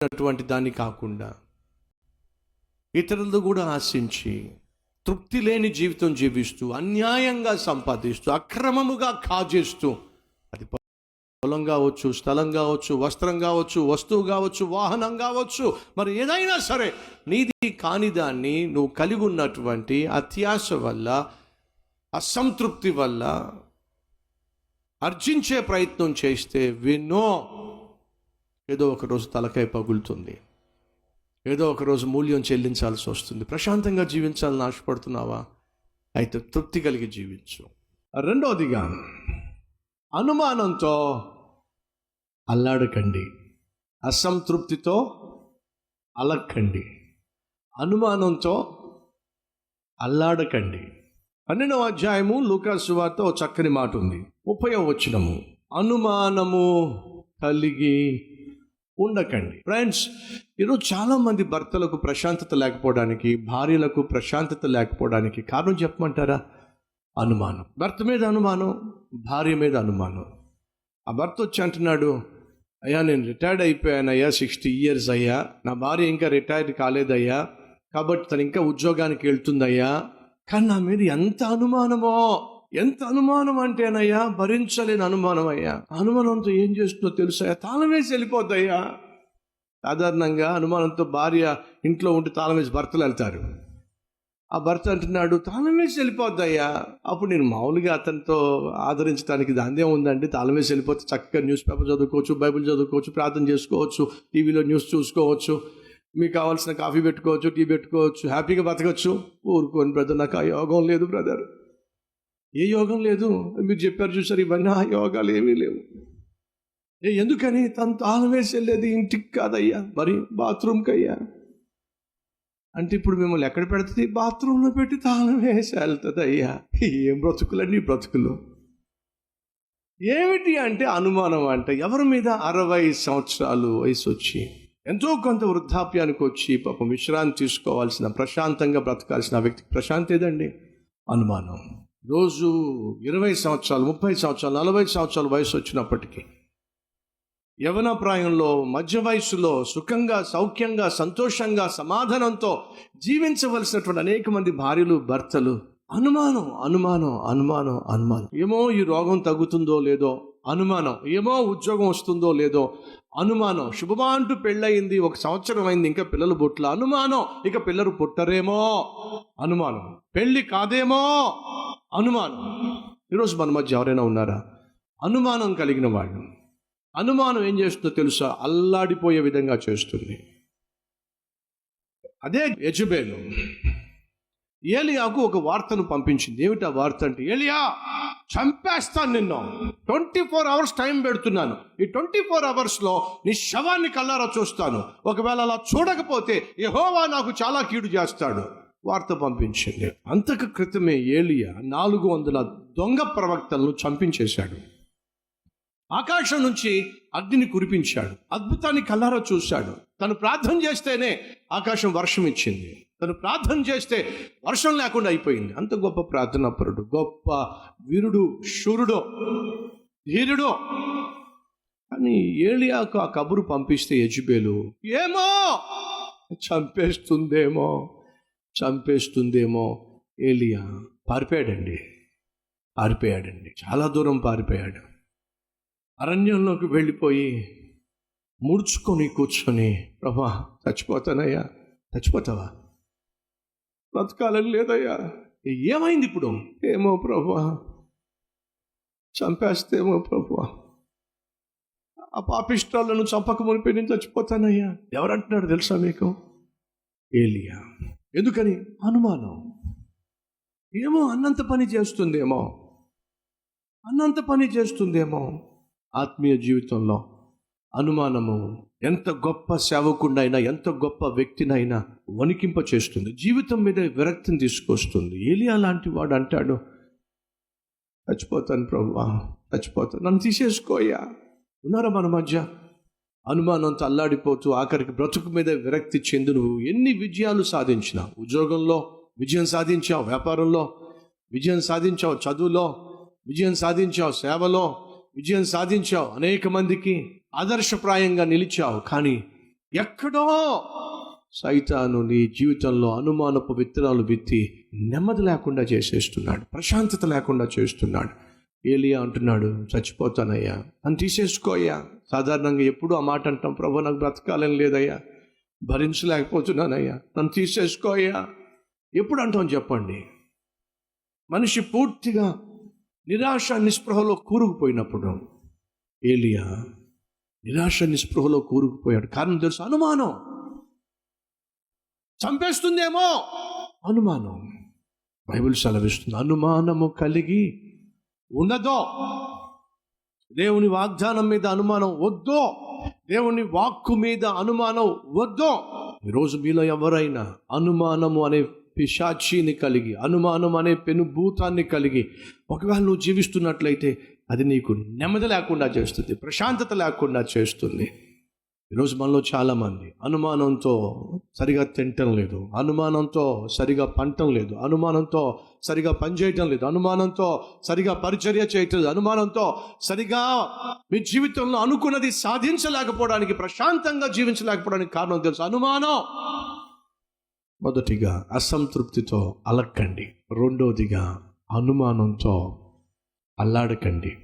అటువంటి దాన్ని కాకుండా ఇతరులతో కూడా ఆశించి తృప్తి లేని జీవితం జీవిస్తూ అన్యాయంగా సంపాదిస్తూ అక్రమముగా కాజేస్తూ అది పొలం కావచ్చు స్థలం కావచ్చు వస్త్రం కావచ్చు వస్తువు కావచ్చు వాహనం కావచ్చు మరి ఏదైనా సరే నీది కాని దాన్ని నువ్వు కలిగి ఉన్నటువంటి అత్యాశ వల్ల అసంతృప్తి వల్ల అర్జించే ప్రయత్నం చేస్తే వినో ఏదో ఒక రోజు తలకాయ పగులుతుంది. ఏదో ఒక రోజు మూల్యం చెల్లించాల్సి వస్తుంది. ప్రశాంతంగా జీవించాలని ఆశపడుతున్నావా? అయితే తృప్తి కలిగి జీవించు. రెండవదిగా అనుమానంతో అల్లాడకండి. అసంతృప్తితో అలక్కండి. అనుమానంతో అల్లాడకండి. పన్నెండవ అధ్యాయము లూకాసు వార్త ఓ చక్కని మాట ఉంది. ముప్పై వచ్చినము అనుమానము కలిగి ఉండకండి. ఫ్రెండ్స్ ఈరోజు చాలామంది భర్తలకు ప్రశాంతత లేకపోవడానికి భార్యలకు ప్రశాంతత లేకపోవడానికి కారణం చెప్పమంటారా? అనుమానం. భర్త మీద అనుమానం భార్య మీద అనుమానం. ఆ భర్త వచ్చి అంటున్నాడు అయ్యా నేను రిటైర్డ్ అయిపోయాను అయ్యా సిక్స్టీ ఇయర్స్ అయ్యా. నా భార్య ఇంకా రిటైర్డ్ కాలేదయ్యా. కాబట్టి తను ఇంకా ఉద్యోగానికి వెళ్తుందయ్యా. కానీ నా మీద ఎంత అనుమానమో! ఎంత అనుమానం అంటేనయ్యా భరించలేని అనుమానం అయ్యా. అనుమానంతో ఏం చేస్తుందో తెలుసా తాళం వేసి వెళ్ళిపోద్దయ్యా. సాధారణంగా అనుమానంతో భార్య ఇంట్లో ఉంటే తాళం వేసి భర్తలు వెళ్తారు. ఆ భర్త అంటున్నాడు తాళం వేసి వెళ్ళిపోద్దయ్యా. అప్పుడు నేను మామూలుగా అతనితో ఆదరించడానికి దాందే ఉందండి? తాళం వేసి వెళ్ళిపోతే చక్కగా న్యూస్ పేపర్ చదువుకోవచ్చు బైబిల్ చదువుకోవచ్చు ప్రార్థన చేసుకోవచ్చు టీవీలో న్యూస్ చూసుకోవచ్చు మీకు కావాల్సిన కాఫీ పెట్టుకోవచ్చు టీ పెట్టుకోవచ్చు హ్యాపీగా బతకచ్చు. ఊరుకోని బ్రదర్ నాకు ఆ యోగం లేదు బ్రదర్. ఏ యోగం లేదు. మీరు చెప్పారు చూసారు ఇవన్నీ ఆ యోగాలు ఏమీ లేవు. ఏ ఎందుకని? తను తాను వేసి వెళ్ళేది ఇంటికి కాదయ్యా మరి బాత్రూమ్కి అయ్యా అంటే ఇప్పుడు మిమ్మల్ని ఎక్కడ పెడుతుంది? బాత్రూంలో పెట్టి తాను వేసి వెళ్తుంది అయ్యా ఏం బ్రతుకులండి బ్రతుకులు? ఏమిటి అంటే అనుమానం అంటే ఎవరి మీద అరవై సంవత్సరాలు వయసు వచ్చి ఎంతో కొంత వృద్ధాప్యానికి వచ్చి పాపం విశ్రాంతి తీసుకోవాల్సిన ప్రశాంతంగా బ్రతకాల్సిన వ్యక్తికి ప్రశాంతి ఏదండి? అనుమానం. రోజు ఇరవై సంవత్సరాలు ముప్పై సంవత్సరాలు నలభై సంవత్సరాల వయసు వచ్చినప్పటికీ యవన ప్రాయంలో మధ్య వయసులో సుఖంగా సౌఖ్యంగా సంతోషంగా సమాధానంతో జీవించవలసినటువంటి అనేక మంది భార్యలు భర్తలు అనుమానం అనుమానం అనుమానం అనుమానం. ఏమో ఈ రోగం తగ్గుతుందో లేదో అనుమానం ఏమో ఉద్యోగం వస్తుందో లేదో అనుమానం. శుభమా అంటూ పెళ్ళయింది ఒక సంవత్సరం అయింది ఇంకా పిల్లలు పుట్ల అనుమానం. ఇక పిల్లలు పుట్టరేమో? అనుమానం. పెళ్ళి కాదేమో? అనుమానం. ఈరోజు మన మధ్య ఎవరైనా ఉన్నారా? అనుమానం కలిగిన వాళ్ళు. అనుమానం ఏం చేస్తుందో తెలుసా? అల్లాడిపోయే విధంగా చేస్తుంది. అదే యజుబేలు. ఏలియాకు ఒక వార్తను పంపించింది. ఏమిటా వార్త అంటే ఏలియా చంపేస్తాను నిన్ను. ట్వంటీ ఫోర్ అవర్స్ టైం పెడుతున్నాను. ఈ ట్వంటీ ఫోర్ అవర్స్లో నీ శవాన్ని కల్లారా చూస్తాను. ఒకవేళ అలా చూడకపోతే యహోవా నాకు చాలా కీడు చేస్తాడు. వార్త పంపించింది. అంతకు క్రితమే ఏలియా నాలుగు వందల దొంగ ప్రవక్తలను చంపించేశాడు. ఆకాశం నుంచి అగ్నిని కురిపించాడు. అద్భుతాన్ని కల్లారా చూశాడు. తను ప్రార్థన చేస్తేనే ఆకాశం వర్షం ఇచ్చింది. తను ప్రార్థన చేస్తే వర్షం లేకుండా అయిపోయింది. అంత గొప్ప ప్రార్థన పరుడు గొప్ప వీరుడు శూరుడు ధీరుడు. కానీ ఏలియాకు ఆ కబురు పంపిస్తే యజుబేలు ఏమో చంపేస్తుందేమో. చంపేస్తుందేమో ఏలియా. పారిపోయాడండి. పారిపోయాడండి. చాలా దూరం పారిపోయాడు. అరణ్యంలోకి వెళ్ళిపోయి ముడుచుకొని కూర్చొని ప్రభా చచ్చిపోతానయ్యా. చచ్చిపోతావా? బ్రతకాలని లేదయ్యా. ఏమైంది ఇప్పుడు? ఏమో ప్రభా చంపేస్తేమో ప్రభా ఆ పాపిష్టాలను చంపక మునిపోయి నేను చచ్చిపోతానయ్యా. ఎవరంటున్నాడు తెలుసా మీకు? ఏలియా. ఎందుకని? అనుమానం. ఏమో అన్నంత పని చేస్తుందేమో. అన్నంత పని చేస్తుందేమో. ఆత్మీయ జీవితంలో అనుమానము ఎంత గొప్ప సేవకుండైనా ఎంత గొప్ప వ్యక్తినైనా వణికింప చేస్తుంది. జీవితం మీద విరక్తిని తీసుకొస్తుంది. ఏలియా లాంటి వాడు అంటాడు చచ్చిపోతాను ప్రభు చచ్చిపోతాను. నన్ను తీసేసుకోయ్యా. ఉన్నారా మన మధ్య? అనుమానంతో అల్లాడిపోతూ ఆఖరికి బ్రతుకు మీద విరక్తి చెంది నువ్వు ఎన్ని విజయాలు సాధించినావు? ఉద్యోగంలో విజయం సాధించావు వ్యాపారంలో విజయం సాధించావు చదువులో విజయం సాధించావు సేవలో విజయం సాధించావు అనేక మందికి ఆదర్శప్రాయంగా నిలిచావు. కానీ ఎక్కడో సైతాను నీ జీవితంలో అనుమానపు విత్తనాలు విత్తి నెమ్మది లేకుండా చేసేస్తున్నాడు ప్రశాంతత లేకుండా చేస్తున్నాడు. ఏలియా అంటున్నాడు చచ్చిపోతానయ్యా. నన్ను తీసేసుకోయ్యా సాధారణంగా ఎప్పుడు ఆ మాట అంటాం. ప్రభు నాకు బ్రతకాలని లేదయ్యా. భరించలేకపోతున్నానయ్యా. నన్ను తీసేసుకోయ్యా ఎప్పుడు అంటాం చెప్పండి. మనిషి పూర్తిగా నిరాశ నిస్పృహలో కూరుకుపోయినప్పుడు. ఏలియా నిరాశ నిస్పృహలో కూరుకుపోయాడు. కారణం తెలుసు? అనుమానం. చంపేస్తుందేమో. అనుమానం. బైబిల్ సెలవిస్తుంది. అనుమానము కలిగి ఉండదో దేవుని వాగ్దానం మీద అనుమానం వద్దో దేవుని వాక్కు మీద అనుమానం వద్దో ఈరోజు మీలో ఎవరైనా అనుమానము అనే పిశాచిని కలిగి అనుమానం అనే పెనుభూతాన్ని కలిగి ఒకవేళ నువ్వు జీవిస్తున్నట్లయితే అది నీకు నెమ్మది లేకుండా చేస్తుంది ప్రశాంతత లేకుండా చేస్తుంది. ఈరోజు మనలో చాలామంది అనుమానంతో సరిగా తినటం లేదు అనుమానంతో సరిగా పంటం లేదు అనుమానంతో సరిగా పనిచేయటం లేదు అనుమానంతో సరిగా పరిచర్య చేయటం లేదు అనుమానంతో సరిగా మీ జీవితంలో అనుకున్నది సాధించలేకపోవడానికి ప్రశాంతంగా జీవించలేకపోవడానికి కారణం తెలుసు. అనుమానం! మొదటిగా అసంతృప్తితో అలక్కండి. రెండోదిగా అనుమానంతో అల్లాడకండి.